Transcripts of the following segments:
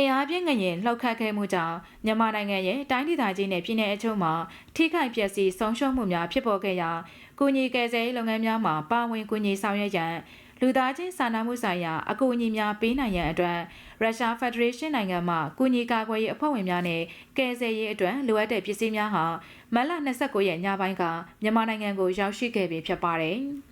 အင်အားပြင်းငရင်လှောက်ခတ်ခဲ့မှုကြောင့်မြန်မာနိုင်ငံရဲ့တိုင်းဒေသကြီးနဲ့ပြည်내အချို့မှာထိခိုက်ပျက်စီးဆုံးရှုံးမှုများဖြစ်ပေါ်ခဲ့ရာကုညီကယ်ဆယ်ရေးလုပ်ငန်းများမှာပါဝင်ကူညီဆောင်ရွက်ရန်လူသားချင်းစာနာမှုဆိုင်ရာအကူအညီများပေးနိုင်ရန်အတွက်ရုရှားဖက်ဒရေးရှင်းနိုင်ငံမှကုညီကာကွယ်ရေးအဖွဲ့ဝင်များနဲ့ကယ်ဆယ်ရေးအတွက်လိုအပ်တဲ့ပစ္စည်းများဟာမတ်လ29ရက်ညပိုင်းကမြန်မာနိုင်ငံကိုရောက်ရှိခဲ့ပြီဖြစ်ပါတယ်။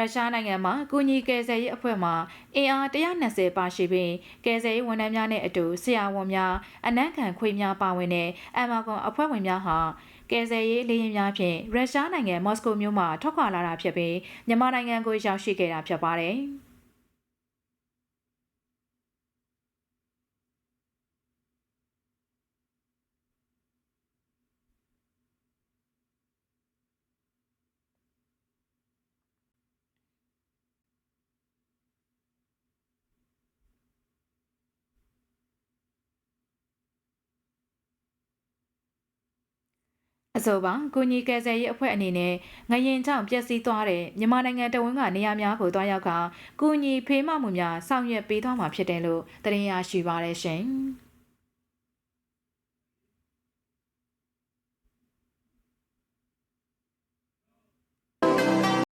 ရုရှားနိုင်ငံမှာကုညီကယ်ဆယ်ရေးအဖွဲ့မှအင်အား120ပါရှိပြီးကယ်ဆယ်ရေးဝန်ထမ်းများနဲ့အတူဆရာဝန်များအနက်ခံခွေများပါဝင်တဲ့အမာကွန်အဖွဲ့ဝင်များဟာကယ်ဆယ်ရေးလေယာဉ်များဖြင့်ရုရှားနိုင်ငံမော်စကိုမြို့မှထွက်ခွာလာတာဖြစ်ပြီးမြန်မာနိုင်ငံကိုရောက်ရှိခဲ့တာဖြစ်ပါတယ်။ အဆိုပါကုညီကယ်ဆယ်ရေးအဖွဲ့အနေနဲ့ငရင်ကြောင့်ပျက်စီးသွားတဲ့မြန်မာနိုင်ငံတဝန်းကနေရာများကိုတွားရောက်ကကုညီဖေးမမှုများဆောင်ရွက်ပေးသွားမှာဖြစ်တယ်လို့သတင်းရရှိပါရရှင်။